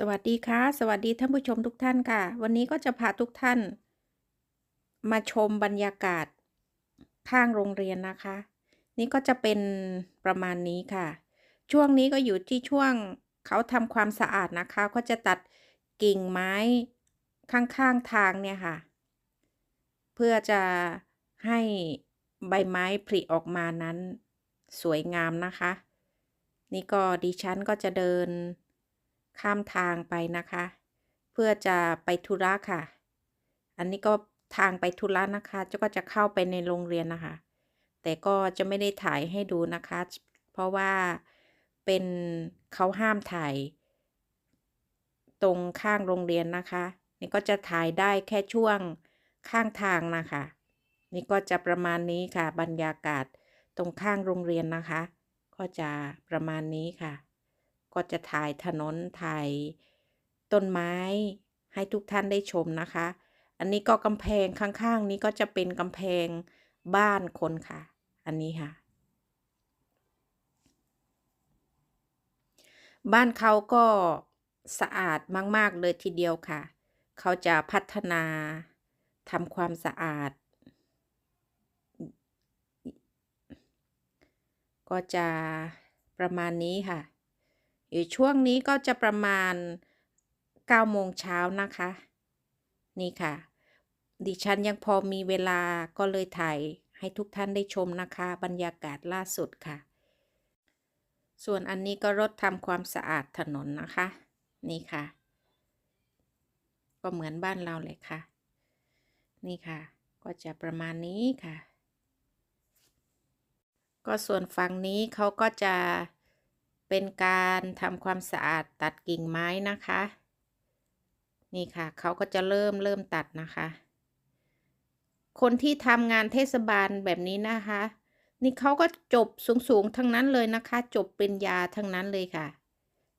สวัสดีค่ะ สวัสดีท่านผู้ชมทุกท่านค่ะ วันนี้ก็จะพาทุกท่าน มาชมบรรยากาศข้างโรงเรียนนะคะ นี่ก็จะเป็นประมาณนี้ค่ะ ช่วงนี้ก็อยู่ที่ช่วงเขาทำความสะอาดนะคะ ก็จะตัดกิ่งไม้ข้างๆทางเนี่ยค่ะ เพื่อจะให้ใบไม้ผลิออกมานั้น สวยงามนะคะ นี่ก็ดิฉันก็จะเดิน ข้ามทางไปนะคะ เพื่อจะไปธุระค่ะ อันนี้ก็ทางไปธุระนะคะจะก็จะเข้าไปในโรงเรียนนะคะ แต่ก็จะไม่ได้ถ่ายให้ดูนะคะ เพราะว่าเป็นเขาห้ามถ่าย ตรงข้างโรงเรียนนะคะ นี่ก็จะถ่ายได้แค่ช่วงข้างทางนะคะ นี่ก็จะประมาณนี้ค่ะ บรรยากาศตรงข้างโรงเรียนนะคะ ก็จะประมาณนี้ค่ะ ก็จะถ่ายถนนถ่ายต้นไม้ให้ทุกท่านได้ชมนะคะ อันนี้ก็กำแพงข้างๆ นี้ก็จะเป็นกำแพงบ้านคนค่ะ อันนี้ค่ะ บ้านเขาก็สะอาดมากๆเลยทีเดียวค่ะ เขาจะพัฒนาทำความสะอาด ก็จะประมาณนี้ค่ะ อยู่ช่วงนี้ก็จะประมาณ9โมงเช้านะคะ นี่ค่ะ ดิฉันยังพอมีเวลาก็เลยถ่ายให้ทุกท่านได้ชมนะคะ บรรยากาศล่าสุดค่ะ ส่วนอันนี้ก็รถทำความสะอาดถนนนะคะ นี่ค่ะ ก็เหมือนบ้านเราเลยค่ะ นี่ค่ะ ก็จะประมาณนี้ค่ะ ก็ส่วนฝั่งนี้เขาก็จะ เป็นการทำความสะอาดตัดกิ่งไม้นะคะ นี่ค่ะเขาก็จะเริ่มเริ่มตัดนะคะ คนที่ทำงานเทศบาลแบบนี้นะคะ นี่เขาก็จบสูงๆทั้งนั้นเลยนะคะ จบปริญญาทั้งนั้นเลยค่ะ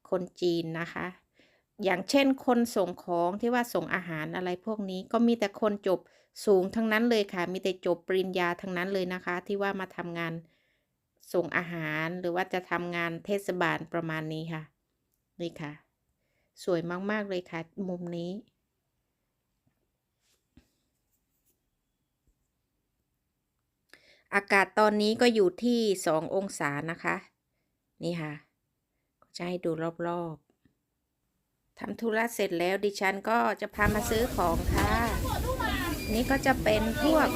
คนจีนนะคะ อย่างเช่นคนส่งของที่ว่าส่งอาหารอะไรพวกนี้ก็มีแต่คนจบสูงทั้งนั้นเลยค่ะ มีแต่จบปริญญาทั้งนั้นเลยนะคะ ที่ว่ามาทำงาน ส่งอาหารหรือว่าจะทำงานเทศบาลประมาณนี้ค่ะ นี่ค่ะ สวยมาก ๆ เลยค่ะ มุมนี้ อากาศตอนนี้ก็อยู่ที่สององศานะคะ นี่ค่ะ ก็จะให้ดูรอบ ๆทำธุระเสร็จแล้วดิฉันก็จะพามาซื้อของค่ะ นี่ก็จะเป็นพวก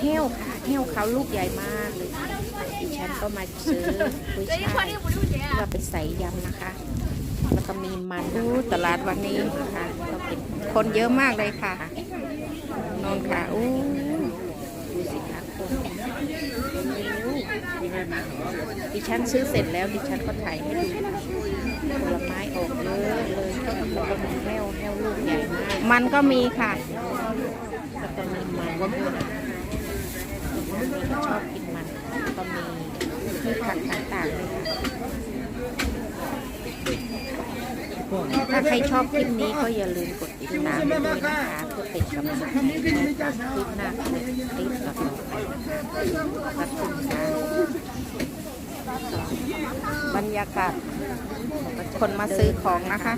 เหี้ยวค่ะเหี้ยวเขาลูกใหญ่มากเลยดิฉันก็มาซื้อกุ้ยช่ายเพื่อเป็นใส่ยำนะคะ แล้วก็มีมันอู้ตลาดวันนี้นะคะก็เป็นคนเยอะมากเลยค่ะนนค่ะอู้ดูสิคะคนดิฉันซื้อเสร็จแล้วดิฉันก็ถ่ายให้ดูผลไม้ออกเยอะเลยก็มีแห้วแห้วลูกใหญ่มากมันก็มีค่ะ แล้วก็มีมันด้วยนะ ชอบกินมันก็มีที่ผักต่างๆเลยค่ะถ้าใครชอบคลิปนี้ก็อย่าลืมกดติดตามด้วยนะคะเพื่อเป็นกำลังใจให้คลิปหน้าคลิปต่อไปนะคะขอบคุณค่ะบรรยากาศคนมาซื้อของนะคะ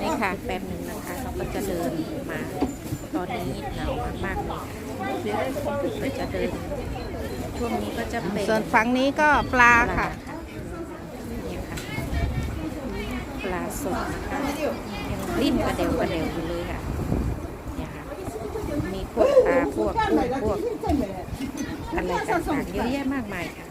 นี่ค่ะแป๊บหนึ่งนะคะ เราก็จะเดินมา อนนี้หนาวมากๆเลยค่ะก็จะเดินช่วงนี้ก็จะเป็นส่วนฝั่งนี้ก็ปลาปลาค่ะค่ะนี่ค่ะ ปลาสดนะคะยังดิ้นกระเดวกระเดวอยู่เลยค่ะเนี่ยค่ะ มีพวกปลาพวกกุ้งพวกอะไรต่างๆเยอะแยะมากมายค่ะ